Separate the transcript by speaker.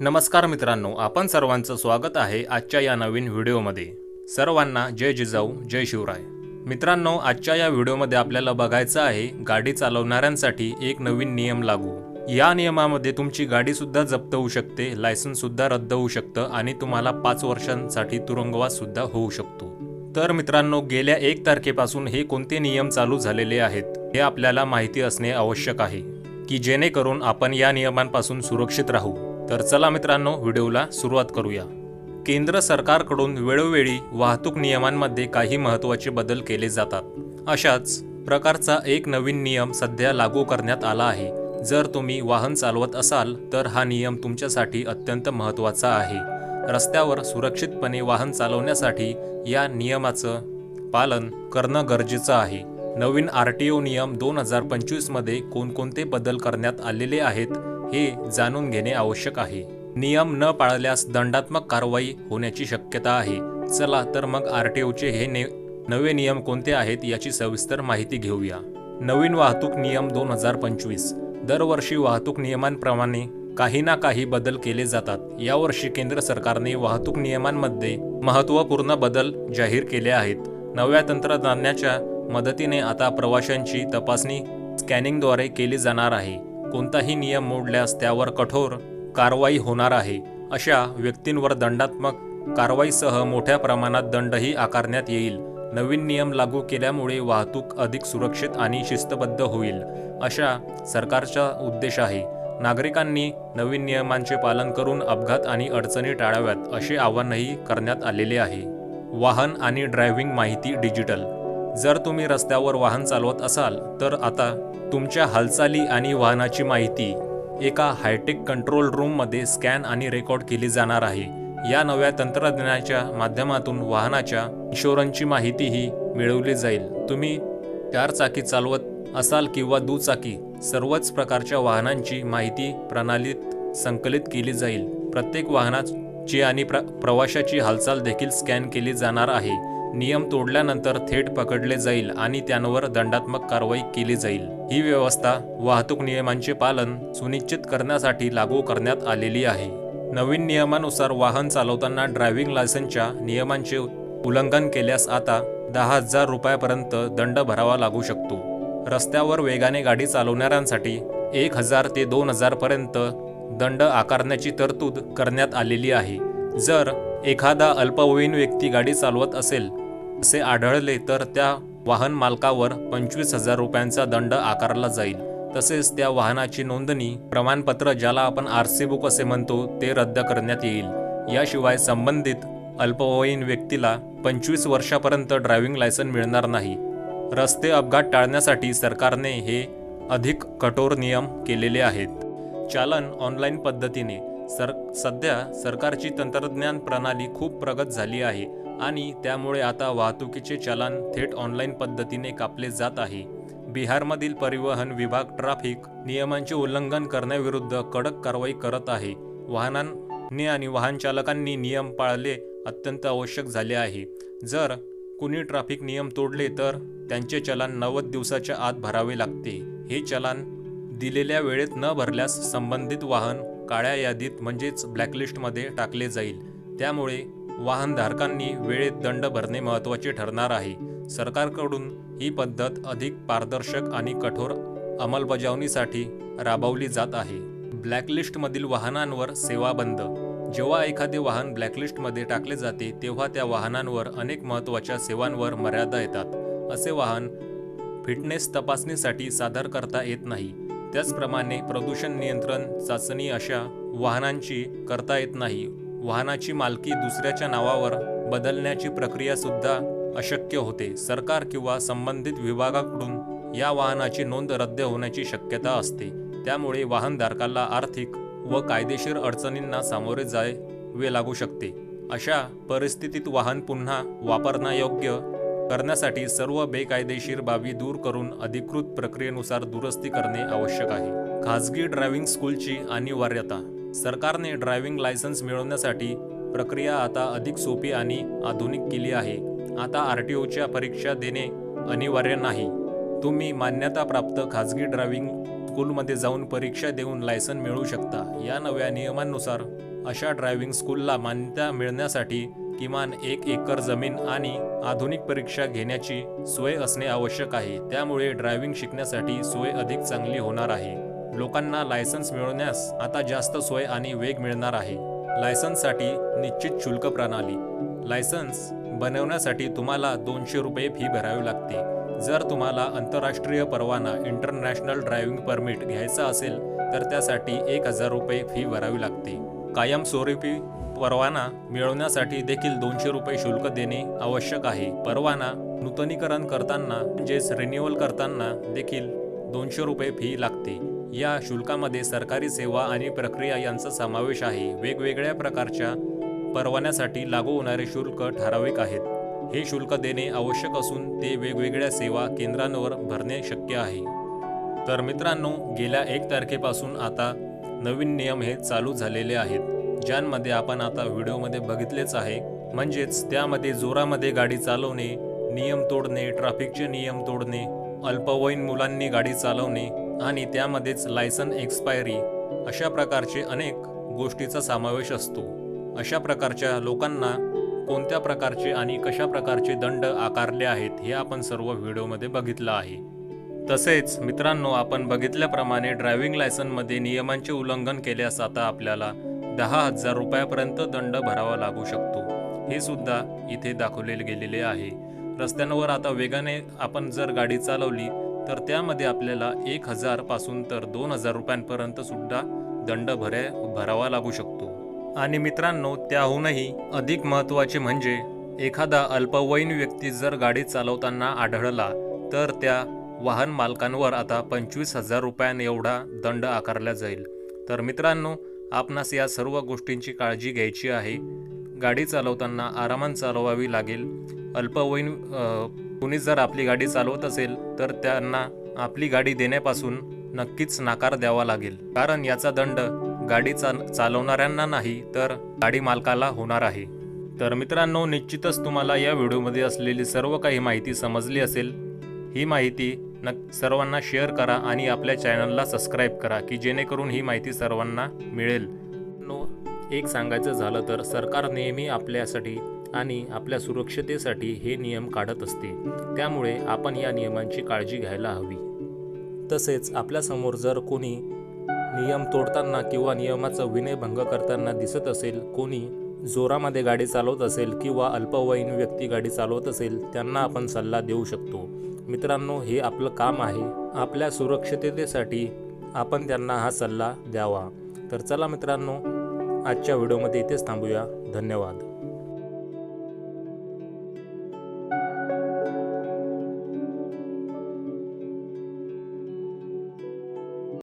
Speaker 1: नमस्कार मित्रांनो आपण सर्वांचं स्वागत आहे आजच्या या नवीन व्हिडिओमध्ये. सर्वांना जय जिजाऊ जय शिवराय. मित्रांनो आजच्या या व्हिडिओमध्ये आपल्याला बघायचं आहे गाडी चालवणाऱ्यांसाठी एक नवीन नियम लागू. या नियमामध्ये तुमची गाडीसुद्धा जप्त होऊ शकते लायसन्ससुद्धा रद्द होऊ शकतं आणि तुम्हाला पाच वर्षांसाठी तुरुंगवाससुद्धा होऊ शकतो. तर मित्रांनो गेल्या एक तारखेपासून हे कोणते नियम चालू झालेले आहेत हे आपल्याला माहिती असणे आवश्यक आहे की जेणेकरून आपण या नियमांपासून सुरक्षित राहू. तर चला मित्रांनो व्हिडिओला सुरुवात करूया. केंद्र सरकारकडून वेळोवेळी वाहतूक नियमांमध्ये काही महत्त्वाचे बदल केले जातात. अशाच प्रकारचा एक नवीन नियम सध्या लागू करण्यात आला आहे. जर तुम्ही वाहन चालवत असाल तर हा नियम तुमच्यासाठी अत्यंत महत्त्वाचा आहे. रस्त्यावर सुरक्षितपणे वाहन चालवण्यासाठी या नियमाचं पालन करणं गरजेचं आहे. नवीन आर टी ओ नियम दोन हजार पंचवीसमध्ये कोणकोणते बदल करण्यात आलेले आहेत हे जाणून घेणे आवश्यक आहे. नियम न पाळल्यास दंडात्मक कारवाई होण्याची शक्यता आहे. चला तर मग आर टी ओचे हे ने नवे नियम कोणते आहेत याची सविस्तर माहिती घेऊया. नवीन वाहतूक नियम दोन हजार पंचवीस. दरवर्षी वाहतूक नियमांप्रमाणे काही ना काही बदल केले जातात. यावर्षी केंद्र सरकारने वाहतूक नियमांमध्ये महत्त्वपूर्ण बदल जाहीर केले आहेत. नव्या तंत्रज्ञानाच्या मदतीने आता प्रवाशांची तपासणी स्कॅनिंगद्वारे केली जाणार आहे. कोणताही नियम मोडल्यास त्यावर कठोर कारवाई होणार आहे अशा व्यक्तींवर दंडात्मक कारवाईसह मोठ्या प्रमाणात दंडही आकारण्यात येईल. नवीन नियम लागू केल्यामुळे वाहतूक अधिक सुरक्षित आणि शिस्तबद्ध होईल अशा सरकारचा उद्देश आहे. नागरिकांनी नवीन नियमांचे पालन करून अपघात आणि अडचणी टाळाव्यात असे आवाहनही करण्यात आलेले आहे. वाहन आणि ड्रायव्हिंग माहिती डिजिटल. जर तुम्ही रस्त्यावर वाहन चालवत असाल तर आता तुमच्या हालचाली आणि वाहनाची माहिती एका हायटेक कंट्रोल रूममध्ये स्कॅन आणि रेकॉर्ड केली जाणार आहे. या नव्या तंत्रज्ञानाच्या माध्यमातून वाहनाच्या इन्शुरन्सची माहितीही मिळवली जाईल. तुम्ही चार चाकी चालवत असाल किंवा दुचाकी सर्वच प्रकारच्या वाहनांची माहिती प्रणालीत संकलित केली जाईल. प्रत्येक वाहनाची आणि प्र प्रवाशाची हालचाल देखील स्कॅन केली जाणार आहे. नियम तोडल्यानंतर थेट पकडले जाईल आणि त्यांवर दंडात्मक कारवाई केली जाईल. ही व्यवस्था वाहतूक नियमांचे पालन सुनिश्चित करण्यासाठी लागू करण्यात आलेली आहे. नवीन नियमानुसार वाहन चालवताना ड्रायव्हिंग लायसनच्या नियमांचे उल्लंघन केल्यास आता दहा हजार रुपयापर्यंत दंड भरावा लागू शकतो. रस्त्यावर वेगाने गाडी चालवणाऱ्यांसाठी एक हजार ते दोन हजार पर्यंत दंड आकारण्याची तरतूद करण्यात आलेली आहे. जर एखादा अल्पवयीन व्यक्ती गाडी चालवत असेल असे आढळले तर त्या वाहन मालकावर पंचवीस हजार रुपयांचा दंड आकारला जाईल. तसेच त्या वाहनाची नोंदणी प्रमाणपत्र ज्याला आपण आर सी बुक असे म्हणतो ते रद्द करण्यात येईल. याशिवाय संबंधित अल्पवयीन व्यक्तीला पंचवीस वर्षापर्यंत ड्रायव्हिंग लायसन मिळणार नाही. रस्ते अपघात टाळण्यासाठी सरकारने हे अधिक कठोर नियम केलेले आहेत. चालन ऑनलाईन पद्धतीने सर सध्या सरकारची तंत्रज्ञान प्रणाली खूप प्रगत झाली आहे. आणि त्यामुळे आता वाहतुकीचे चलन थेट ऑनलाईन पद्धतीने कापले जात आहे. बिहारमधील परिवहन विभाग ट्रॅफिक नियमांचे उल्लंघन करण्याविरुद्ध कडक कारवाई करत आहे. वाहनांनी आणि वाहन चालकांनी नियम पाळले अत्यंत आवश्यक झाले आहे. जर कुणी ट्रॅफिक नियम तोडले तर त्यांचे चलन नव्वद दिवसाच्या आत भरावे लागते. हे चलान दिलेल्या वेळेत न भरल्यास संबंधित वाहन काळ्या यादीत म्हणजेच ब्लॅकलिस्टमध्ये टाकले जाईल. त्यामुळे वाहनधारकांनी वेळेत दंड भरणे महत्त्वाचे ठरणार आहे. सरकारकडून ही पद्धत अधिक पारदर्शक आणि कठोर अंमलबजावणीसाठी राबवली जात आहे. ब्लॅकलिस्टमधील वाहनांवर सेवा बंद. जेव्हा एखादे वाहन ब्लॅकलिस्टमध्ये टाकले जाते तेव्हा त्या वाहनांवर अनेक महत्त्वाच्या सेवांवर मर्यादा येतात. असे वाहन फिटनेस तपासणीसाठी सादर करता येत नाही. त्याचप्रमाणे प्रदूषण नियंत्रण चाचणी अशा वाहनांची करता येत नाही. वाहनाची मालकी दुसऱ्याच्या नावावर बदलण्याची प्रक्रिया सुद्धा अशक्य होते. सरकार किंवा संबंधित विभागाकडून या वाहनाची नोंद रद्द होण्याची शक्यता असते. त्यामुळे वाहनधारकाला आर्थिक व कायदेशीर अडचणींना सामोरे जावे लागू शकते. अशा परिस्थितीत वाहन पुन्हा वापरण्यायोग्य करण्यासाठी सर्व बेकायदेशीर बाबी दूर करून अधिकृत प्रक्रियेनुसार दुरुस्ती करणे आवश्यक आहे. खाजगी ड्रायव्हिंग स्कूलची अनिवार्यता सरकारने ड्रायव्हिंग लायसन्स मिळवण्यासाठी प्रक्रिया आता अधिक सोपी आणि आधुनिक केली आहे. आता आर टी ओच्या परीक्षा देणे अनिवार्य नाही. तुम्ही मान्यताप्राप्त खाजगी ड्रायव्हिंग स्कूलमध्ये जाऊन परीक्षा देऊन लायसन मिळवू शकता. या नव्या नियमांनुसार अशा ड्रायव्हिंग स्कूलला मान्यता मिळण्यासाठी किमान एक एकर जमीन आणि आधुनिक परीक्षा घेण्याची सोय असणे आवश्यक आहे. त्यामुळे ड्रायव्हिंग शिकण्यासाठी सोय अधिक चांगली होणार आहे. लोकांना लायसन्स मिळवण्यास आता जास्त सोय आणि वेग मिळणार आहे. लायसन्ससाठी निश्चित शुल्क प्रणाली. लायसन्स बनवण्यासाठी तुम्हाला दोनशे रुपये फी भरावी लागते. जर तुम्हाला आंतरराष्ट्रीय परवाना इंटरनॅशनल ड्रायव्हिंग परमिट घ्यायचा असेल तर त्यासाठी एक हजार रुपये फी भरावी लागते. कायमस्वरूपी परवाना मिळवण्यासाठी देखील दोनशे रुपये शुल्क देणे आवश्यक आहे. परवाना नूतनीकरण करताना म्हणजेच रिन्युअल करताना देखील दोनशे रुपये फी लागते. या शुल्कामध्ये सरकारी सेवा आणि प्रक्रिया यांचा समावेश आहे. वेगवेगळ्या प्रकारच्या परवान्यासाठी लागू होणारे शुल्क ठराविक आहेत. हे शुल्क देणे आवश्यक असून ते वेगवेगळ्या सेवा केंद्रांवर भरणे शक्य आहे. तर मित्रांनो गेल्या एक तारखेपासून आता नवीन नियम हे चालू झालेले आहेत ज्यांमध्ये आपण आता व्हिडिओमध्ये बघितलेच आहे. म्हणजेच त्यामध्ये जोरामध्ये गाडी चालवणे नियम तोडणे ट्रॅफिकचे नियम तोडणे अल्पवयीन मुलांनी गाडी चालवणे आणि त्यामध्येच लायसन एक्सपायरी अशा प्रकारचे अनेक गोष्टीचा समावेश असतो. अशा प्रकारच्या लोकांना कोणत्या प्रकारचे आणि कशा प्रकारचे दंड आकारले आहेत हे आपण सर्व व्हिडिओमध्ये बघितलं आहे. तसेच मित्रांनो आपण बघितल्याप्रमाणे ड्रायव्हिंग लायसनमध्ये नियमांचे उल्लंघन केल्यास आता आपल्याला दहा हजार रुपयापर्यंत दंड भरावा लागू शकतो. हे सुद्धा इथे दाखवले गेलेले आहे. रस्त्यांवर आता वेगाने आपण जर गाडी चालवली तर त्यामध्ये आपल्याला एक हजारपासून तर दोन हजार रुपयांपर्यंत सुद्धा दंड भरे भरावा लागू शकतो. आणि मित्रांनो त्याहूनही अधिक महत्त्वाचे म्हणजे एखादा अल्पवयीन व्यक्ती जर गाडी चालवताना आढळला तर त्या वाहन मालकांवर आता पंचवीस हजार रुपयां एवढा दंड आकारला जाईल. तर मित्रांनो आपणास या सर्व गोष्टींची काळजी घ्यायची आहे. गाडी चालवताना आरामात चालवावी लागेल. अल्पवयीन कुणीच कुणी जर आपली गाडी चालवत असेल तर त्यांना आपली गाडी देण्यापासून नक्कीच नाकार द्यावा लागेल. कारण याचा दंड गाडी चाल चालवणाऱ्यांना नाही तर गाडी मालकाला होणार आहे. तर मित्रांनो निश्चितच तुम्हाला या व्हिडिओमध्ये असलेली सर्व काही माहिती समजली असेल. ही माहिती नक सर्वांना शेअर करा आणि आपल्या चॅनलला सबस्क्राईब करा की जेणेकरून ही माहिती सर्वांना मिळेल. नो एक सांगायचं झालं तर सरकार नेहमी आपल्यासाठी आणि आपल्या सुरक्षतेसाठी हे नियम काढत असते. त्यामुळे आपण या नियमांची काळजी घ्यायला हवी. तसेच आपल्यासमोर जर कोणी नियम तोडताना किंवा नियमाचा विनयभंग करताना दिसत असेल कोणी जोरामध्ये गाडी चालवत असेल किंवा अल्पवयीन व्यक्ती गाडी चालवत असेल त्यांना आपण सल्ला देऊ शकतो. मित्रांनो हे आपलं काम आहे. आपल्या सुरक्षिततेसाठी आपण त्यांना हा सल्ला द्यावा. तर चला मित्रांनो आजच्या व्हिडिओमध्ये इथेच थांबूया. धन्यवाद.